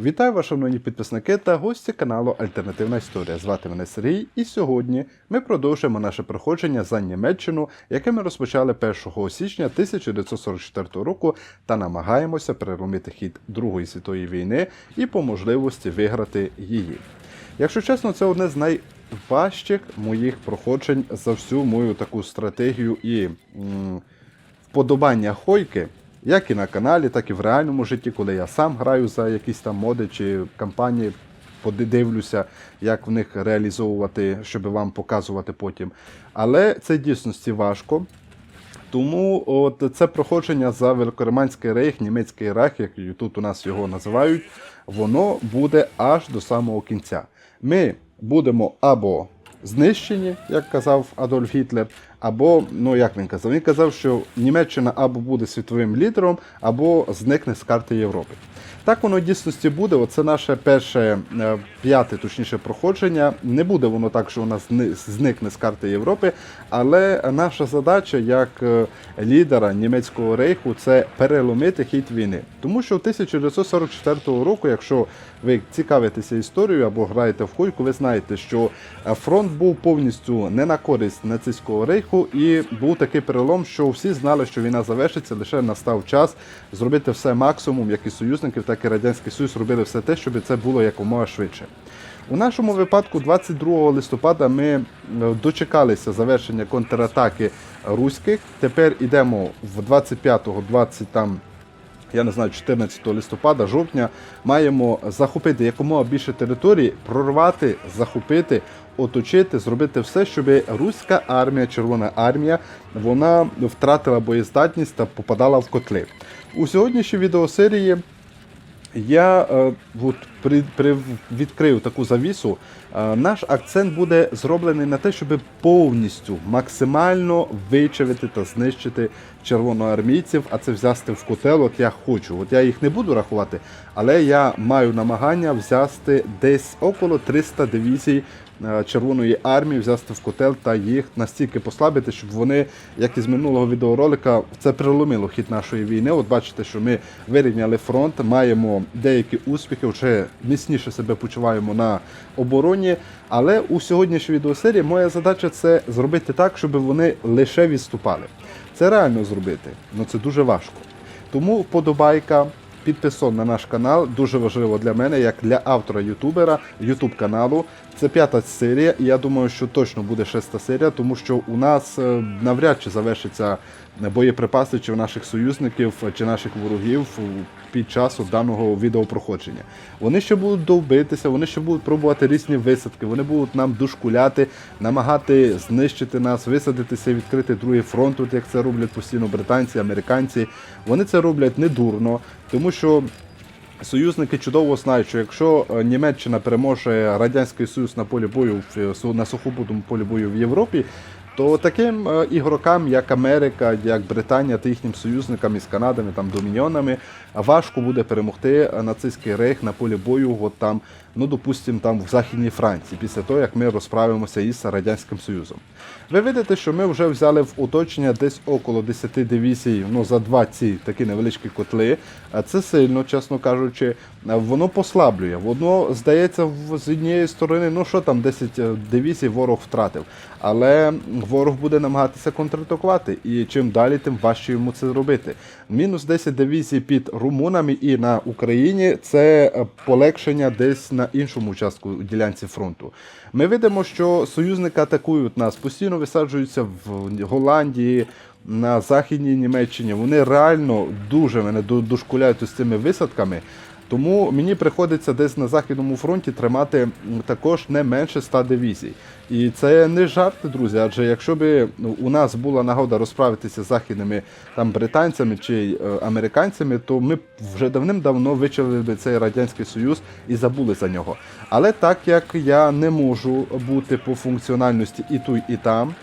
Вітаю вас, шановні підписники та гості каналу Альтернативна Історія. Звати мене Сергій, і сьогодні ми продовжуємо наше проходження за Німеччину, яке ми розпочали 1 січня 1944 року, та намагаємося переломити хід Другої світової війни і по можливості виграти її. Якщо чесно, це одне з найважчих моїх проходжень за всю мою таку стратегію і м, вподобання хойки. Як і на каналі, так і в реальному житті, коли я сам граю за якісь там моди чи кампанії, подивлюся, як в них реалізовувати, щоб вам показувати потім. Але це дійсності важко. Тому от це проходження за Великориманський рейх, німецький рейх, як тут у нас його називають, воно буде аж до самого кінця. Ми будемо або знищені, як казав Адольф Гітлер, або, ну як він казав, він казав, що Німеччина або буде світовим лідером, або зникне з карти Європи. Так воно в дійсності буде. Оце наше перше е, п'яте, точніше, проходження. Не буде воно так, що вона зни- зникне з карти Європи. Але наша задача як е, лідера німецького рейху це переломити хід війни. Тому що в 1944 року, якщо ви цікавитеся історією або граєте в хойку, ви знаєте, що е, фронт був повністю не на користь нацистського рейху, і був такий перелом, що всі знали, що війна завершиться, лише настав час зробити все максимум, як і союзників, так і радянський союз робили все те, щоб це було якомога швидше. У нашому випадку, 22 листопада, ми е, дочекалися завершення контратаки руських. Тепер йдемо в 25-го, 20 там я не знаю, 14 листопада, жовтня, маємо захопити якомога більше території, прорвати, захопити, оточити, зробити все, щоб руська армія, Червона армія, вона втратила боєздатність та попадала в котли. У сьогоднішній відеосерії я е, от, при, при, відкрив таку завісу. Е, наш акцент буде зроблений на те, щоб повністю максимально вичавити та знищити червоноармійців, а це взяти в котел. От я хочу. От я їх не буду рахувати, але я маю намагання взяти десь около 300 дивізій Червоної армії, взяти в котел та їх настільки послабити, щоб вони, як із минулого відеоролика, це приломило хід нашої війни. От бачите, що ми вирівняли фронт, маємо деякі успіхи, вже міцніше себе почуваємо на обороні. Але у сьогоднішній відеосерії моя задача це зробити так, щоб вони лише відступали. Це реально зробити, але це дуже важко. Тому вподобайка, підписон на наш канал дуже важливо для мене, як для автора ютубера, ютуб каналу. Це п'ята серія, і я думаю, що точно буде шеста серія, тому що у нас е, навряд чи завершиться боєприпаси чи в наших союзників, чи наших ворогів під час даного відеопроходження. Вони ще будуть довбитися, вони ще будуть пробувати різні висадки, вони будуть нам дошкуляти, намагати знищити нас, висадитися відкрити другий фронт, от як це роблять постійно британці, американці. Вони це роблять недурно, тому що. Союзники чудово знають, що якщо е, Німеччина переможе Радянський Союз на полі бою в су- на сухопутному полі бою в Європі, то таким е, ігрокам, як Америка, як Британія та їхнім союзникам із Канадами, там доміньонами, важко буде перемогти е, нацистський рейх на полі бою, от там, ну допустим, там в Західній Франції, після того як ми розправимося із Радянським Союзом. Ви видите, що ми вже взяли в оточення десь около 10 дивізій, ну за два ці такі невеличкі котли. А Це сильно, чесно кажучи, воно послаблює. Воно здається з однієї сторони, ну що там 10 дивізій ворог втратив. Але ворог буде намагатися контратакувати, і чим далі, тим важче йому це робити. Мінус 10 дивізій під румунами і на Україні це е, полегшення десь на іншому участку ділянці фронту. Ми видимо, що союзники атакують нас, постійно висаджуються в Голландії. На західній Німеччині вони реально дуже мене дошкуляють з цими висадками. Тому мені приходиться десь на західному фронті тримати також не менше 100 дивізій. І це не жарти, друзі. Адже якщо б ну, у нас була нагода розправитися з західними там британцями чи е, американцями, то ми б вже давним-давно вичавили би цей радянський союз і забули за нього. Але так як я не можу бути по функціональності і тут, і там.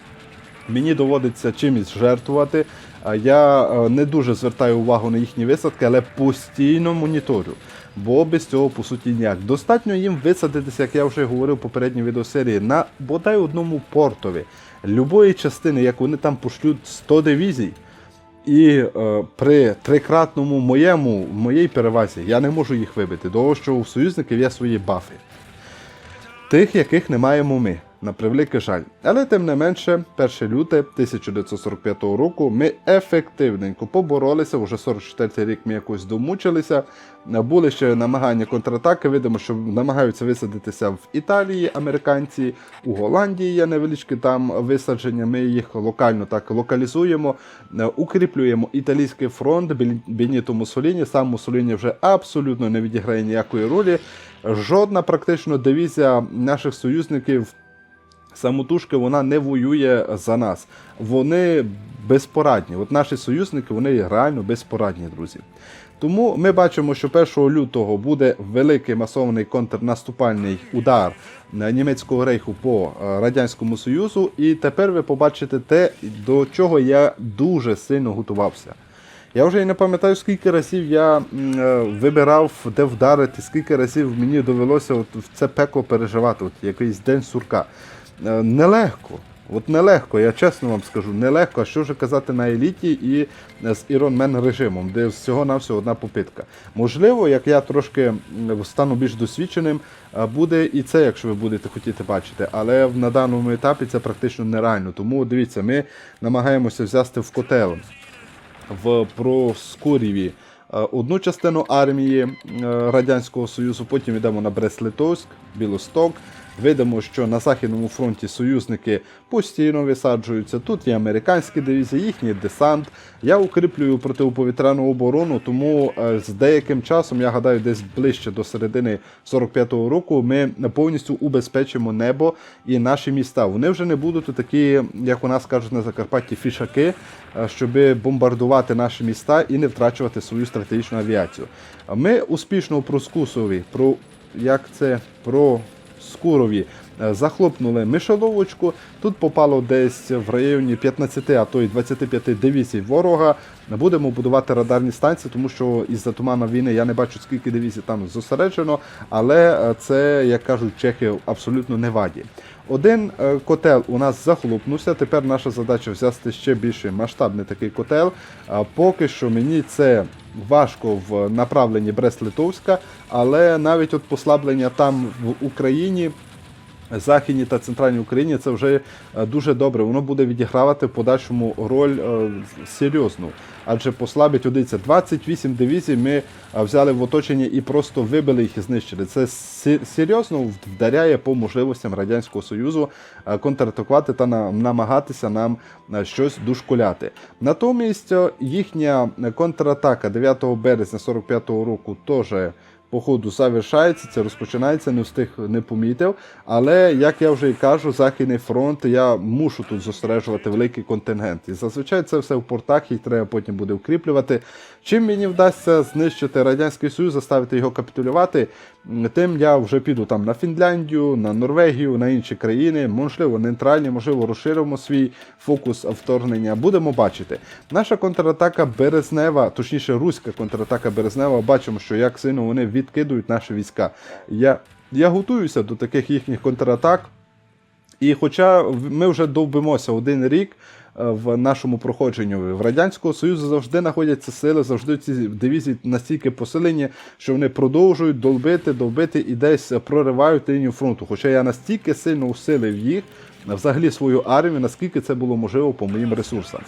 Мені доводиться чимось жертвувати. Я е, не дуже звертаю увагу на їхні висадки, але постійно моніторю. Бо без цього по суті ніяк. Достатньо їм висадитися, як я вже говорив в попередній відеосерії, на бодай одному портові любої частини, як вони там пошлють 100 дивізій, І е, при трикратному моєму, моїй перевазі я не можу їх вибити, тому що у союзників є свої бафи. Тих, яких не маємо ми, на превеликий жаль. Але тим не менше, 1 люте 1945 року ми ефективненько поборолися. Уже 44 рік ми якось домучилися. Були ще намагання контратаки. Видимо, що намагаються висадитися в Італії американці, у Голландії є невеличкі там висадження. Ми їх локально так локалізуємо, укріплюємо італійський фронт. Бен- Беніто Муссоліні. Сам Муссоліні вже абсолютно не відіграє ніякої ролі. Жодна практично дивізія наших союзників самотужки вона не воює за нас. Вони безпорадні. От наші союзники вони реально безпорадні, друзі. Тому ми бачимо, що 1 лютого буде великий масований контрнаступальний удар німецького рейху по е, Радянському Союзу. І тепер ви побачите те, до чого я дуже сильно готувався. Я вже і не пам'ятаю, скільки разів я е, вибирав, де вдарити, скільки разів мені довелося от в це пекло переживати, от якийсь день сурка. Е, Нелегко. От нелегко, я чесно вам скажу, нелегко. А що вже казати на еліті і е, з Iron Man режимом, де всього-навсього одна попитка. Можливо, як я трошки стану більш досвідченим, е, буде і це, якщо ви будете хотіти бачити. Але на даному етапі це практично нереально. Тому дивіться, ми намагаємося взяти в котел в Проскуріві е, одну частину армії Радянського Союзу, потім йдемо на Брест-Литовськ, Білосток. Видимо, що на Західному фронті союзники постійно висаджуються. Тут є американські дивізії, їхній десант. Я укріплюю протиповітряну оборону, тому е, з деяким часом, я гадаю, десь ближче до середини 45-го року ми повністю убезпечимо небо і наші міста. Вони вже не будуть такі, як у нас кажуть на Закарпатті, фішаки, е, щоб бомбардувати наші міста і не втрачувати свою стратегічну авіацію. Ми успішно про Скусові, про як це про Скурові е, захлопнули мишоловочку. Тут попало десь в районі 15, а то й 25 дивізій ворога. Будемо будувати радарні станції, тому що із-за туману війни я не бачу, скільки дивізій там зосереджено, але е, це, як кажуть чехи, абсолютно не ваді. Один е, котел у нас захлопнувся. Тепер наша задача взяти ще більший масштабний такий котел. Поки що мені це важко в направленні Брест-Литовська, але навіть от послаблення там в Україні. Західній та центральній Україні це вже е, дуже добре. Воно буде відігравати в подальшому роль е, серйозну. Адже послабить одиться 28 дивізій. Ми е, взяли в оточення і просто вибили їх і знищили. Це серйозно вдаряє по можливостям радянського союзу е, контратакувати та намагатися нам щось дошкуляти. Натомість їхня контратака 9 березня 45-го року теж по ходу завершається, це розпочинається, не встиг не помітив. Але як я вже і кажу, Західний фронт я мушу тут зосереджувати великий контингент. І зазвичай це все в портах, їх треба потім буде укріплювати. Чим мені вдасться знищити Радянський Союз, заставити його капітулювати, тим я вже піду там на Фінляндію, на Норвегію, на інші країни, можливо, нейтральні, можливо, розширимо свій фокус вторгнення. Будемо бачити. Наша контратака Березнева, точніше, руська контратака Березнева, бачимо, що як сильно вони відкидують наші війська. Я, я готуюся до таких їхніх контратак. І хоча ми вже довбимося один рік е, в нашому проходженні в Радянського Союзу завжди знаходяться сили, завжди ці дивізії настільки посилені, що вони продовжують долбити, долбити і десь проривають лінію фронту. Хоча я настільки сильно усилив їх, взагалі свою армію, наскільки це було можливо по моїм ресурсам.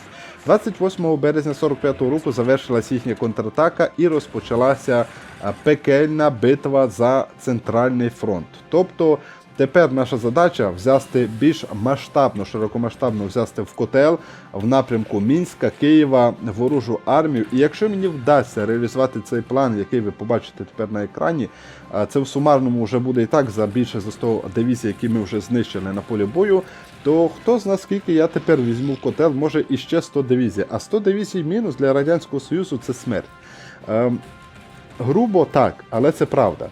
28 березня 45-го року завершилась їхня контратака і розпочалася е, пекельна битва за центральний фронт. Тобто Тепер наша задача взяти більш масштабно, широкомасштабно взяти в котел в напрямку Мінська, Києва, ворожу армію. І якщо мені вдасться реалізувати цей план, який ви побачите тепер на екрані, це в сумарному вже буде і так за більше за 100 дивізій, які ми вже знищили на полі бою. То хто зна скільки я тепер візьму в котел, може іще 100 дивізій. А 100 дивізій мінус для Радянського Союзу це смерть. Ем, грубо так, але це правда.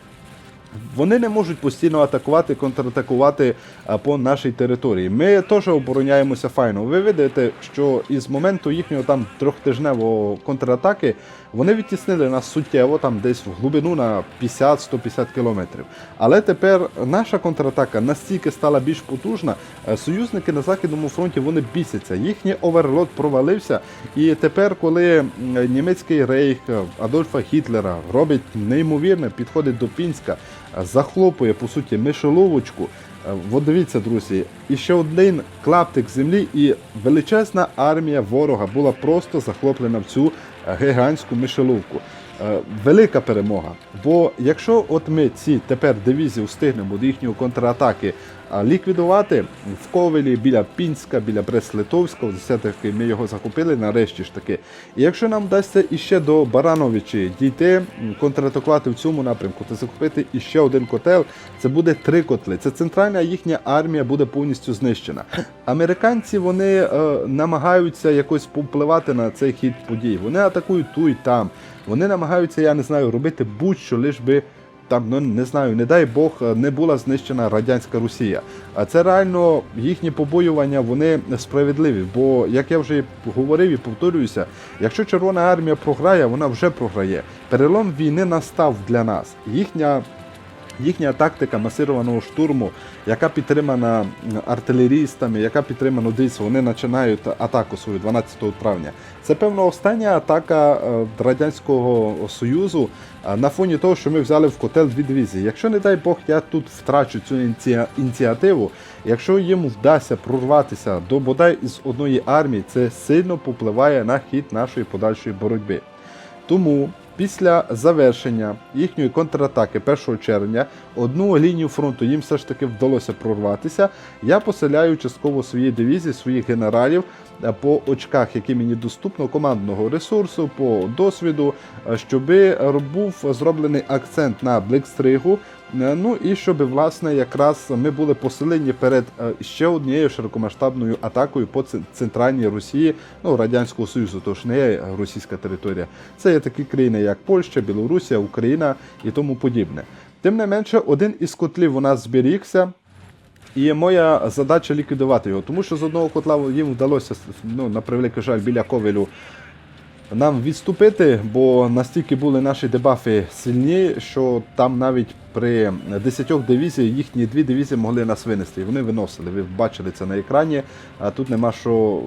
Вони не можуть постійно атакувати, контратакувати по нашій території. Ми теж обороняємося файно. Ви видите, що із моменту їхнього там трьохтижневого контратаки вони відтіснили нас суттєво там десь в глибину на 50-150 кілометрів. Але тепер наша контратака настільки стала більш потужна, е, союзники на Західному фронті вони бісяться. Їхній оверлот провалився. І тепер, коли німецький рейх Адольфа Гітлера робить неймовірне, підходить до Пінська, захлопує по суті мишоловочку. Е, От дивіться, друзі, і ще один клаптик землі, і величезна армія ворога була просто захоплена в цю гігантську мишеловку. Е, Велика перемога. Бо якщо от ми ці тепер дивізії встигнемо до їхньої контратаки ліквідувати в Ковелі біля Пінська, біля Брест-Литовська, все-таки ми його захопили нарешті ж таки. І якщо нам вдасться іще до Барановичі дійти, контратакувати в цьому напрямку та захопити іще один котел, це буде три котли. Це центральна їхня армія буде повністю знищена. Американці вони е, намагаються якось повпливати на цей хід подій. Вони атакують ту і там. Вони намагаються, я не знаю, робити будь-що, лиш би там, ну не знаю, не дай Бог, не була знищена радянська Росія. А це реально їхні побоювання, вони справедливі. Бо, як я вже говорив і повторююся, якщо Червона армія програє, вона вже програє. Перелом війни настав для нас. Їхня Їхня тактика масированого штурму, яка підтримана артилерістами, яка підтримана дивіться, вони починають атаку свою 12 травня. Це певно остання атака е, радянського союзу е, на фоні того, що ми взяли в котел дві дивізії. Якщо не дай Бог, я тут втрачу цю ініці- ініціативу. Якщо їм вдасться прорватися до бодай із одної армії, це сильно попливає на хід нашої подальшої боротьби. Тому після завершення їхньої контратаки 1 червня одну лінію фронту їм все ж таки вдалося прорватися. Я поселяю частково свої дивізії, своїх генералів е, по очках, які мені доступно, командного ресурсу, по досвіду, е, щоб був зроблений акцент на Блекстригу. Е, Ну і щоб власне якраз ми були поселені перед е, ще однією широкомасштабною атакою по центральній Росії, ну Радянського Союзу, тож не є російська територія. Це є такі країни, як Польща, Білорусія, Україна і тому подібне. Тим не менше, один із котлів у нас зберігся. І моя задача ліквідувати його, тому що з одного котла їм вдалося ну, на превеликий жаль біля ковелю нам відступити, бо настільки були наші дебафи сильні, що там навіть при 10 дивізіях їхні дві дивізії могли нас винести. І вони виносили. Ви бачили це на екрані, а тут нема що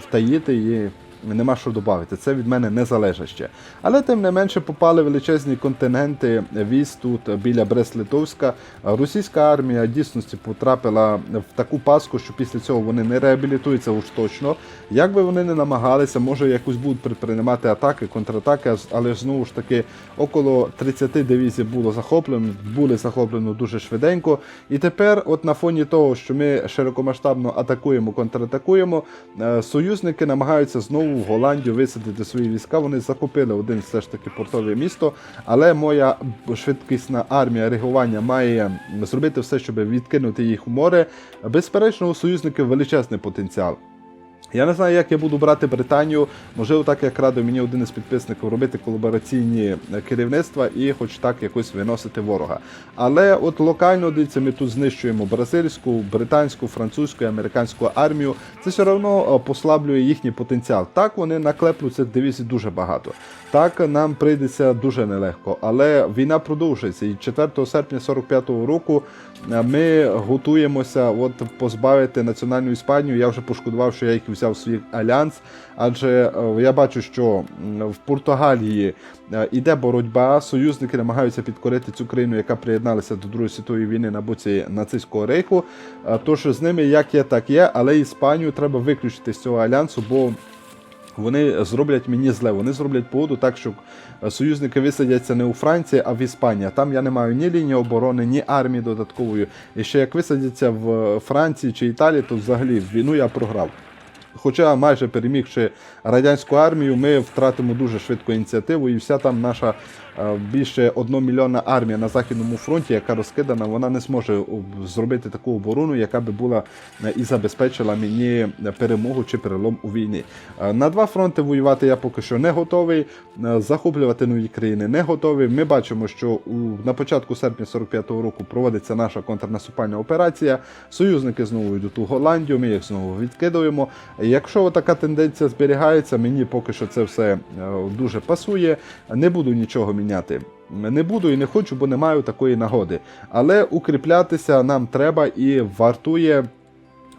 втаїти і нема що додати. Це від мене не залежить ще. Але тим не менше попали величезні контингенти військ тут біля Брест-Литовська. Російська армія дійсності потрапила в таку паску, що після цього вони не реабілітуються уж точно. Як би вони не намагалися, може якось будуть приприймати атаки, контратаки, але ж знову ж таки около 30 дивізій було захоплено, були захоплено дуже швиденько. І тепер, от на фоні того, що ми широкомасштабно атакуємо, контратакуємо, е, союзники намагаються знову в Голландію висадити свої війська. Вони захопили один все ж таки портове місто, але моя швидкісна армія реагування має зробити все, щоб відкинути їх у море. Безперечно, у союзників величезний потенціал. Я не знаю, як я буду брати Британію. Можливо, так як радив мені один із підписників робити колабораційні е, керівництва і хоч так якось виносити ворога. Але от локально дивіться, ми тут знищуємо бразильську, британську, французьку американську армію. Це все одно е, послаблює їхній потенціал. Так вони наклеплюються цих дивізій дуже багато. Так нам прийдеться дуже нелегко. Але війна продовжується. І 4 серпня 45-го року е, ми готуємося от позбавити національну Іспанію. Я вже пошкодував, що я їх взяв свій альянс. Адже е, я бачу, що в Португалії е, іде боротьба. Союзники намагаються підкорити цю країну, яка приєдналася до Другої світової війни на боці нацистського рейху. Е, Тож з ними як є, так є, але Іспанію треба виключити з цього альянсу, бо вони зроблять мені зле. Вони зроблять погоду так, що е, союзники висадяться не у Франції, а в Іспанії. Там я не маю ні лінії оборони, ні армії додаткової. І ще як висадяться в Франції чи Італії, то взагалі війну я програв. Хоча майже перемігши радянську армію, ми втратимо дуже швидко ініціативу, і вся там наша е, більше 1 мільйона армія на західному фронті, яка розкидана, вона не зможе зробити таку оборону, яка би була е, і забезпечила мені перемогу чи перелом у війні. Е, На два фронти воювати я поки що не готовий. е, Захоплювати нові країни не готовий. Ми бачимо, що на початку серпня 45-го року проводиться наша контрнаступальна операція. Союзники знову йдуть у Голландію, ми їх знову відкидуємо. Якщо така тенденція зберігається, мені поки що це все е, дуже пасує. Не буду нічого міняти. Не буду і не хочу, бо не маю такої нагоди. Але укріплятися нам треба і вартує.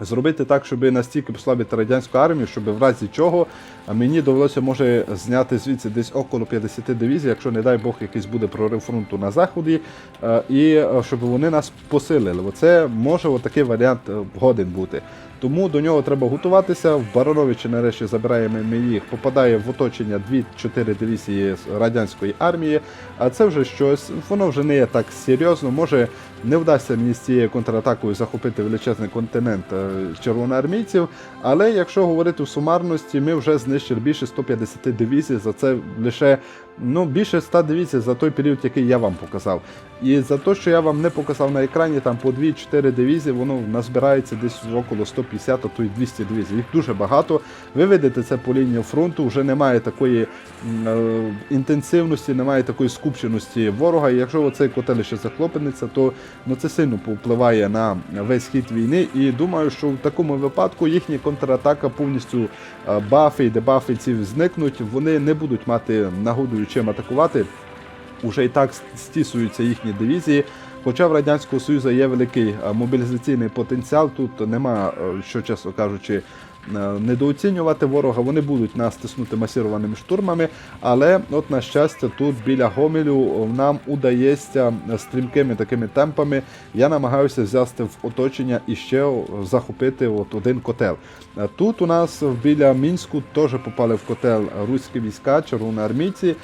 Зробити так, щоб настільки послабити радянську армію, щоб в разі чого мені довелося може зняти звідси десь около 50 дивізій, якщо не дай Бог якийсь буде прорив фронту на заході, е, і е, щоб вони нас посилили. Оце може отакий варіант е, годен бути. Тому до нього треба готуватися. В Барановичі нарешті забираємо ми їх, попадає в оточення 2-4 дивізії радянської армії. А це вже щось, воно вже не є так серйозно. Може не вдасться мені з цією контратакою захопити величезний континент е, червоноармійців. Але якщо говорити в сумарності, ми вже знищили більше 150 дивізій. За це лише ну, більше 100 дивізій за той період, який я вам показав. І за те, що я вам не показав на екрані, там по 2-4 дивізії, воно назбирається десь около 150, а то й 200 дивізій. Їх дуже багато. Ви видите це по лінії фронту, вже немає такої е, інтенсивності, немає такої скупченості ворога. І якщо оцей котел ще захлопнеться, то ну, це сильно повпливає на весь хід війни. І думаю, що в такому випадку їхня контратака повністю е, бафи і дебафи ці зникнуть, вони не будуть мати нагоду чим атакувати. Уже і так стісуються їхні дивізії. Хоча в Радянського Союзу є великий е, мобілізаційний потенціал, тут нема, е, що чесно кажучи, недооцінювати ворога. Вони будуть нас тиснути масированими штурмами, але, от на щастя, тут біля Гомелю нам удається стрімкими такими темпами. Я намагаюся взяти в оточення і ще захопити от один котел. Е, Тут у нас біля Мінську теж попали в котел руські війська, червоноармійці.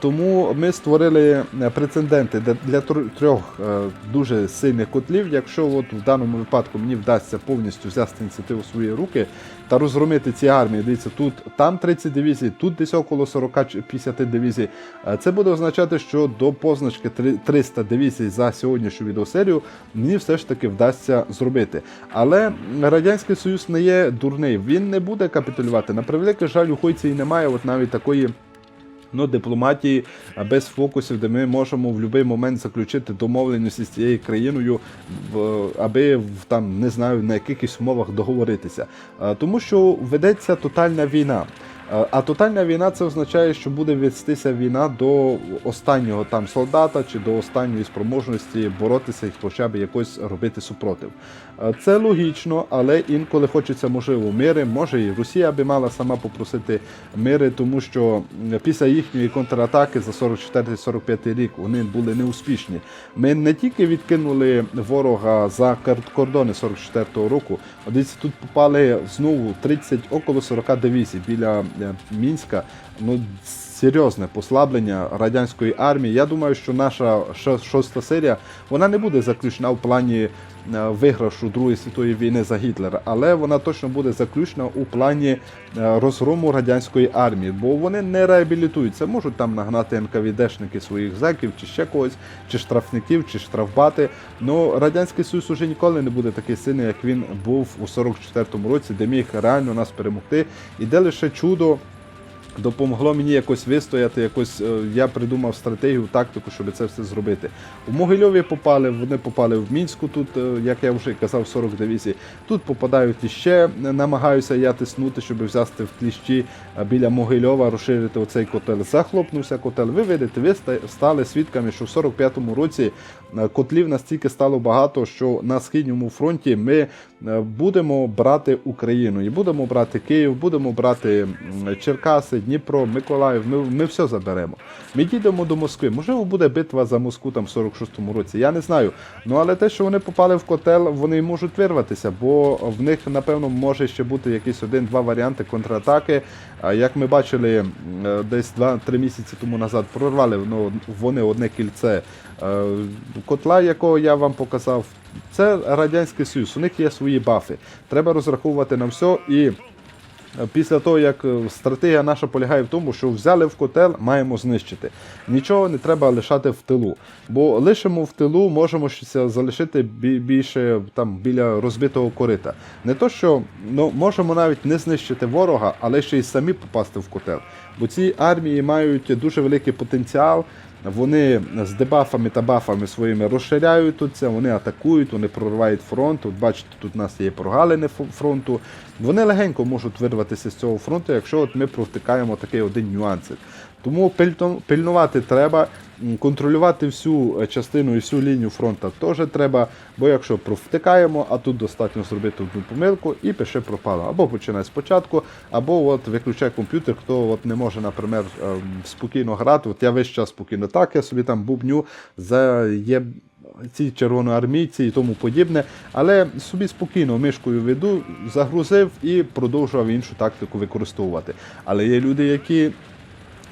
Тому ми створили е, прецеденти для- трьох е, дуже сильних котлів. Якщо от в даному випадку мені вдасться повністю взяти ініціативу в свої руки та розгромити ці армії, дивіться, тут там 30 дивізій, тут десь около 40-50 дивізій. Е, Це буде означати, що до позначки три- 300 дивізій за сьогоднішню відеосерію мені все ж таки вдасться зробити. Але Радянський Союз не є дурний, він не буде капітулювати. На превеликий жаль, у Хойці і немає от навіть такої. Ну, дипломатії без фокусів, де ми можемо в будь-який момент заключити домовленості з цією країною, в- аби в, там не знаю на якихось умовах договоритися. Тому що ведеться тотальна війна. А, А тотальна війна це означає, що буде вестися війна до останнього там солдата чи до останньої спроможності боротися і хоча б якось робити супротив. Е, Це логічно, але інколи хочеться, можливо, мири. Може і Росія би мала сама попросити мири, тому що після їхньої контратаки за 44-45 рік вони були неуспішні. Ми не тільки відкинули ворога за кордони 44-го року, а дивіться, тут попали знову 30, около 40 дивізій біля е, Мінська. Ну, серйозне послаблення радянської армії. Я думаю, що наша ша- шоста серія вона не буде заключена в плані е, виграшу Другої світової війни за Гітлера, але вона точно буде заключена у плані е, розгрому радянської армії, бо вони не реабілітуються. Можуть там нагнати НКВДшники своїх зеків, чи ще когось, чи штрафників, чи штрафбати. Ну радянський союз уже ніколи не буде такий сильний, як він був у 44-му році, де міг реально нас перемогти, і де лише чудо допомогло мені якось вистояти, якось е, я придумав стратегію, тактику, щоб це все зробити. У Могильові попали, вони попали в Мінську, тут, е, як я вже казав, 40 дивізій. Тут попадають іще, намагаюся я тиснути, щоб взяти в кліщі е, біля Могильова, розширити оцей котел. Захлопнувся котел. Ви видите, ви стали свідками, що в 45-му році котлів настільки стало багато, що на східньому фронті ми будемо брати Україну і будемо брати Київ, будемо брати Черкаси, Дніпро, Миколаїв. Ми, ми все заберемо. Ми дійдемо до Москви. Можливо, буде битва за Москву там в 46-му році. Я не знаю. Ну але те, що вони попали в котел, вони можуть вирватися, бо в них напевно може ще бути якийсь один-два варіанти контратаки. Як ми бачили е, десь 2-3 місяці тому назад, прорвали ну, вони одне кільце е, котла, якого я вам показав. Це Радянський Союз, у них є свої бафи. Треба розраховувати на все і е, після того, як е, стратегія наша полягає в тому, що взяли в котел, маємо знищити. Нічого не треба лишати в тилу. Бо лишимо в тилу, можемо залишити більше там біля розбитого корита. Не то, що ну, можемо навіть не знищити ворога, але ще й самі попасти в котел. Бо ці армії мають дуже великий потенціал. Вони з дебафами та бафами своїми розширяють тут це, вони атакують, вони проривають фронт. От бачите, тут у нас є прогалини фронту. Вони легенько можуть вирватися з цього фронту, якщо от ми провтикаємо такий один нюансик. Тому пильнувати треба, контролювати всю е, частину і всю лінію фронту теж треба, бо якщо провтикаємо, а тут достатньо зробити одну помилку і пише пропало. Або починай спочатку, або от виключай комп'ютер, хто от не може, наприклад, ем, спокійно грати. От я весь час спокійно так, я собі там бубню за є ці червоноармійці і тому подібне. Але собі спокійно мишкою веду, загрузив і продовжував іншу тактику використовувати. Але є люди, які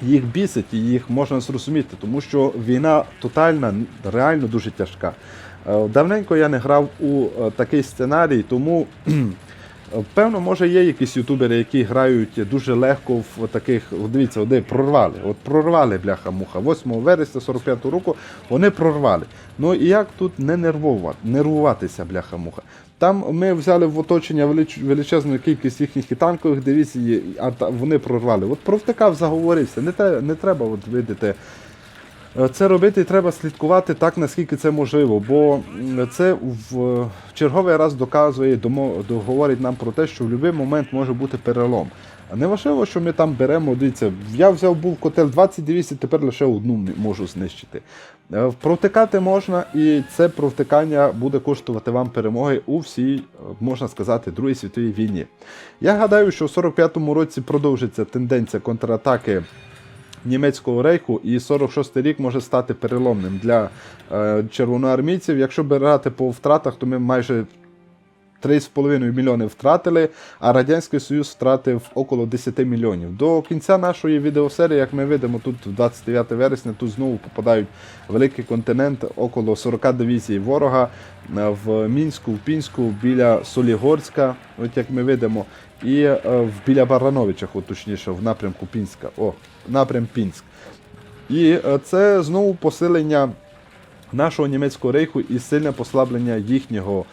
їх бісить і їх можна зрозуміти, тому що війна тотальна, реально дуже тяжка. Е, Давненько я не грав у е, такий сценарій, тому певно, може є якісь ютубери, які грають дуже легко в таких. Дивіться, де прорвали. От прорвали бляха-муха. 8 вересня 45-го року вони прорвали. Ну і як тут не нервувати, нервуватися, бляха-муха. Там ми взяли в оточення величезну кількість їхніх і танкових дивізій, а вони прорвали. От провтикав, заговорився. Не, те, не треба, от видите. Е, Це робити треба слідкувати так, наскільки це можливо, бо це в черговий раз доказує, говорить нам про те, що в будь-який момент може бути перелом. А Не важливо, що ми там беремо, дивіться, я взяв був котел 20 дивізій, тепер лише одну можу знищити. Е, Провтикати можна, і це провтикання буде коштувати вам перемоги у всій, е, можна сказати, Другій світовій війні. Я гадаю, що в 45-му році продовжиться тенденція контратаки німецького рейху, і 46-й рік може стати переломним для е, червоноармійців. Якщо брати по втратах, то ми майже 3,5 мільйони втратили, а Радянський Союз втратив около 10 мільйонів. До кінця нашої відеосерії, як ми видимо, тут 29 вересня, тут знову попадають великий континент, около 40 дивізій ворога е, в Мінську, в Пінську, біля Солігорська, от як ми видимо, і е, біля Барановича, точніше, в напрямку Пінська. О, напрям Пінськ. І е, це знову посилення нашого німецького рейху і сильне послаблення їхнього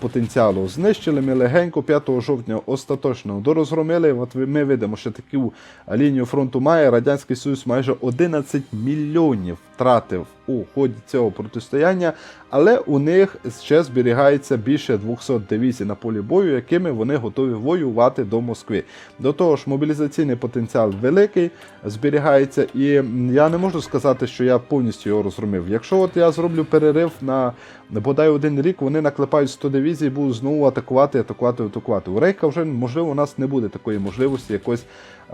потенціалу. Знищили ми легенько 5 жовтня остаточно дорозгромили. От ми видимо, що таку лінію фронту має. Радянський Союз майже 11 мільйонів втратив у ході цього протистояння, але у них ще зберігається більше 200 дивізій на полі бою, якими вони готові воювати до Москви. До того ж, мобілізаційний потенціал великий зберігається, і я не можу сказати, що я повністю його розгромив. Якщо от я зроблю перерив на бодай один рік, вони наклепають 100 дивізій, будуть знову атакувати, атакувати, атакувати. У Рейка вже можливо у нас не буде такої можливості якось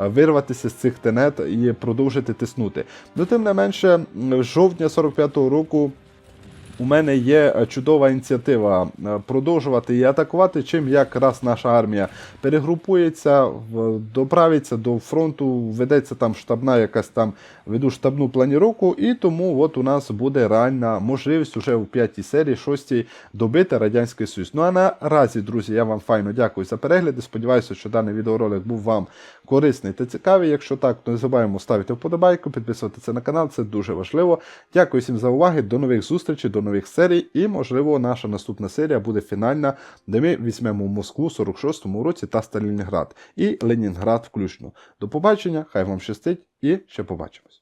е, вирватися з цих тенет і продовжити тиснути. Ну тим не менше, жовтня 45-го року. У мене є е, чудова ініціатива е, продовжувати і атакувати, чим якраз наша армія перегрупується, доправиться до фронту, ведеться там штабна якась там, веду штабну планіровку, і тому от у нас буде реальна можливість уже у п'ятій серії, шостій добити Радянський Союз. Ну а наразі, друзі, я вам файно дякую за перегляди. Сподіваюся, що даний відеоролик був вам корисний та цікавий. Якщо так, то не забуваємо ставити вподобайку, підписуватися на канал, це дуже важливо. Дякую всім за увагу, до нових зустрічей, до нових серій. І, можливо, наша наступна серія буде фінальна, де ми візьмемо Москву в 46-му році та Сталінград і Ленінград включно. До побачення, хай вам щастить і ще побачимось.